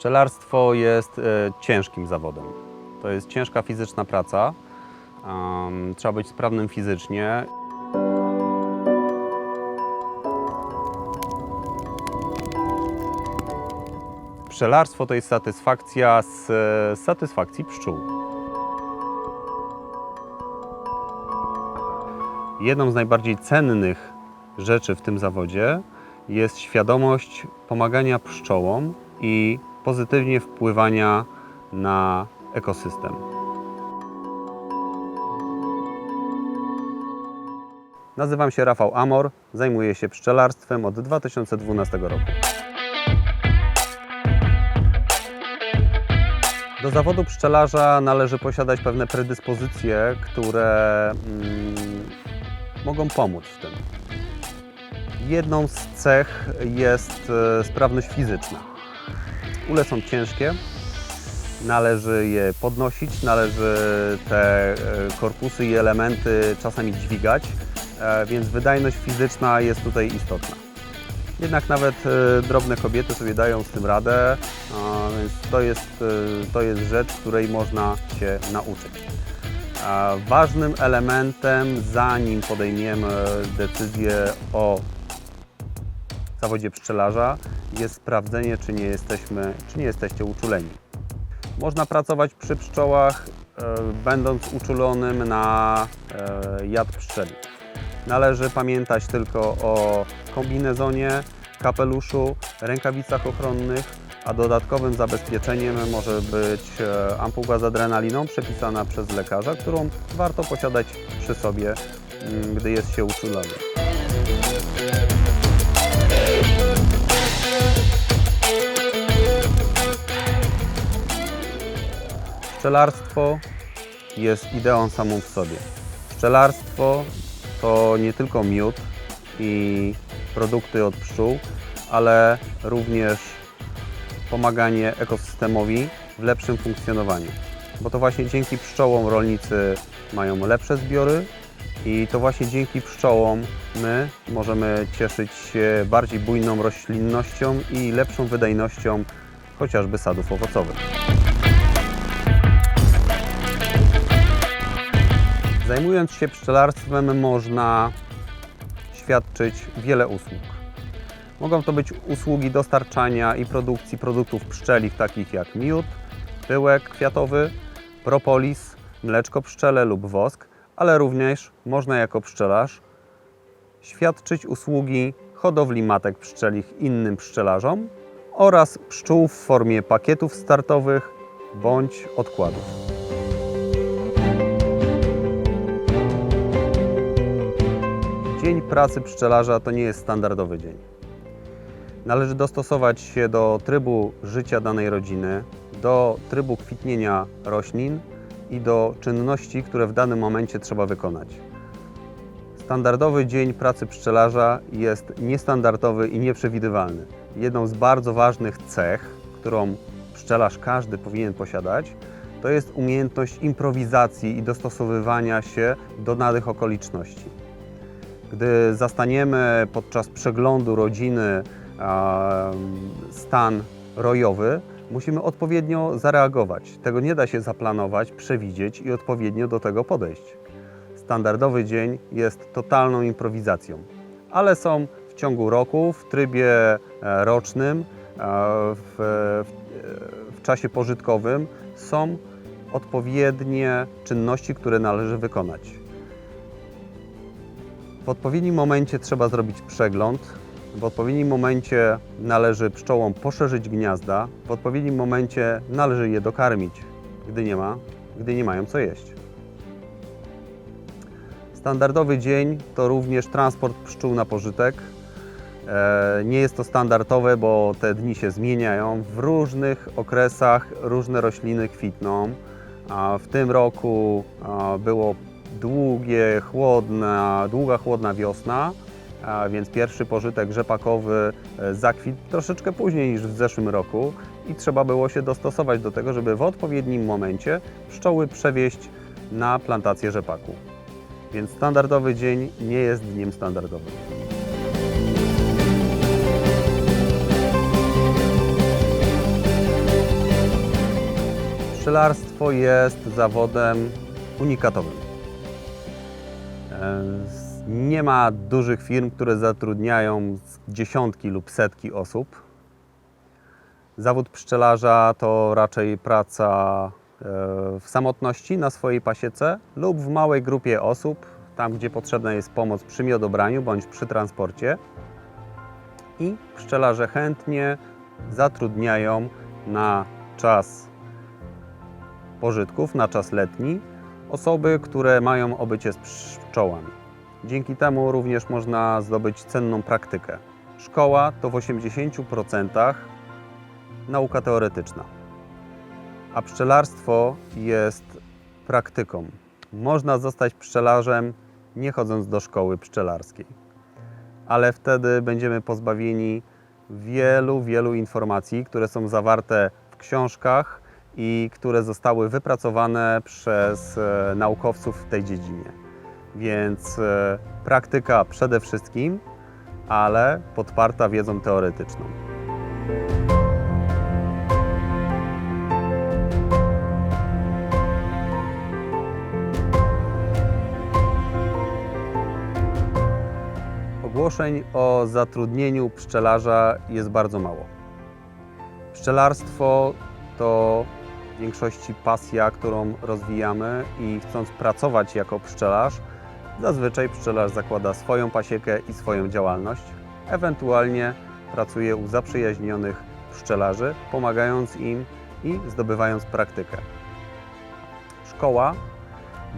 Pszczelarstwo jest e, ciężkim zawodem. To jest ciężka fizyczna praca. Trzeba być sprawnym fizycznie. Pszczelarstwo to jest satysfakcja z e, satysfakcji pszczół. Jedną z najbardziej cennych rzeczy w tym zawodzie jest świadomość pomagania pszczołom i pozytywnie wpływania na ekosystem. Nazywam się Rafał Amor, zajmuję się pszczelarstwem od 2012 roku. Do zawodu pszczelarza należy posiadać pewne predyspozycje, które mm, mogą pomóc w tym. Jedną z cech jest e, sprawność fizyczna. Ule są ciężkie, należy je podnosić, należy te e, korpusy i elementy czasami dźwigać, e, więc wydajność fizyczna jest tutaj istotna. Jednak nawet e, drobne kobiety sobie dają z tym radę, więc to jest, to jest rzecz, której można się nauczyć. Ważnym elementem, zanim podejmiemy decyzję o zawodzie pszczelarza, jest sprawdzenie, czy nie, jesteśmy, czy nie jesteście uczuleni. Można pracować przy pszczołach, e, będąc uczulonym na e, jad pszczeli. Należy pamiętać tylko o kombinezonie, kapeluszu, rękawicach ochronnych, a dodatkowym zabezpieczeniem może być e, ampuła z adrenaliną przepisana przez lekarza, którą warto posiadać przy sobie, mm, gdy jest się uczulony. Pszczelarstwo jest ideą samą w sobie. Pszczelarstwo to nie tylko miód i produkty od pszczół, ale również pomaganie ekosystemowi w lepszym funkcjonowaniu. Bo to właśnie dzięki pszczołom rolnicy mają lepsze zbiory i to właśnie dzięki pszczołom my możemy cieszyć się bardziej bujną roślinnością i lepszą wydajnością chociażby sadów owocowych. Zajmując się pszczelarstwem można świadczyć wiele usług. Mogą to być usługi dostarczania i produkcji produktów pszczelich takich jak miód, pyłek kwiatowy, propolis, mleczko pszczele lub wosk, ale również można jako pszczelarz świadczyć usługi hodowli matek pszczelich innym pszczelarzom oraz pszczół w formie pakietów startowych bądź odkładów. Dzień pracy pszczelarza to nie jest standardowy dzień. Należy dostosować się do trybu życia danej rodziny, do trybu kwitnienia roślin i do czynności, które w danym momencie trzeba wykonać. Standardowy dzień pracy pszczelarza jest niestandardowy i nieprzewidywalny. Jedną z bardzo ważnych cech, którą pszczelarz każdy powinien posiadać, to jest umiejętność improwizacji i dostosowywania się do danych okoliczności. Gdy zastaniemy podczas przeglądu rodziny stan rojowy, musimy odpowiednio zareagować. Tego nie da się zaplanować, przewidzieć i odpowiednio do tego podejść. Standardowy dzień jest totalną improwizacją, ale są w ciągu roku, w trybie e, rocznym, e, w, w, w czasie pożytkowym są odpowiednie czynności, które należy wykonać. W odpowiednim momencie trzeba zrobić przegląd. W odpowiednim momencie należy pszczołom poszerzyć gniazda. W odpowiednim momencie należy je dokarmić, gdy nie ma, gdy nie mają co jeść. Standardowy dzień to również transport pszczół na pożytek. E, Nie jest to standardowe, bo te dni się zmieniają. W różnych okresach różne rośliny kwitną. W tym roku było długie, chłodna, długa, chłodna wiosna, więc pierwszy pożytek rzepakowy e, zakwitł troszeczkę później niż w zeszłym roku i trzeba było się dostosować do tego, żeby w odpowiednim momencie pszczoły przewieźć na plantację rzepaku. Więc standardowy dzień nie jest dniem standardowym. Pszczelarstwo jest zawodem unikatowym. E, Nie ma dużych firm, które zatrudniają dziesiątki lub setki osób. Zawód pszczelarza to raczej praca e, w samotności na swojej pasiece lub w małej grupie osób, tam gdzie potrzebna jest pomoc przy miodobraniu bądź przy transporcie. I pszczelarze chętnie zatrudniają na czas pożytków, na czas letni osoby, które mają obycie z pszczołami. Dzięki temu również można zdobyć cenną praktykę. Szkoła to w 80% nauka teoretyczna, a pszczelarstwo jest praktyką. Można zostać pszczelarzem nie chodząc do szkoły pszczelarskiej, ale wtedy będziemy pozbawieni wielu, wielu informacji, które są zawarte w książkach i które zostały wypracowane przez e, naukowców w tej dziedzinie. Więc e, praktyka przede wszystkim, ale podparta wiedzą teoretyczną. Ogłoszeń o zatrudnieniu pszczelarza jest bardzo mało. Pszczelarstwo to większości pasja, którą rozwijamy i chcąc pracować jako pszczelarz, zazwyczaj pszczelarz zakłada swoją pasiekę i swoją działalność, ewentualnie pracuje u zaprzyjaźnionych pszczelarzy, pomagając im i zdobywając praktykę. Szkoła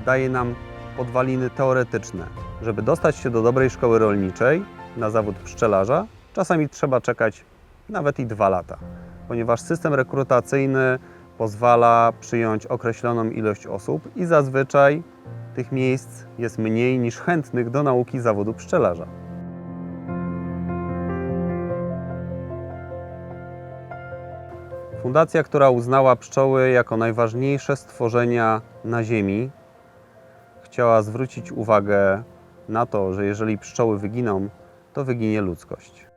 daje nam podwaliny teoretyczne. Żeby dostać się do dobrej szkoły rolniczej na zawód pszczelarza, czasami trzeba czekać nawet i dwa lata, ponieważ system rekrutacyjny pozwala przyjąć określoną ilość osób i zazwyczaj tych miejsc jest mniej niż chętnych do nauki zawodu pszczelarza. Fundacja, która uznała pszczoły jako najważniejsze stworzenia na Ziemi, chciała zwrócić uwagę na to, że jeżeli pszczoły wyginą, to wyginie ludzkość.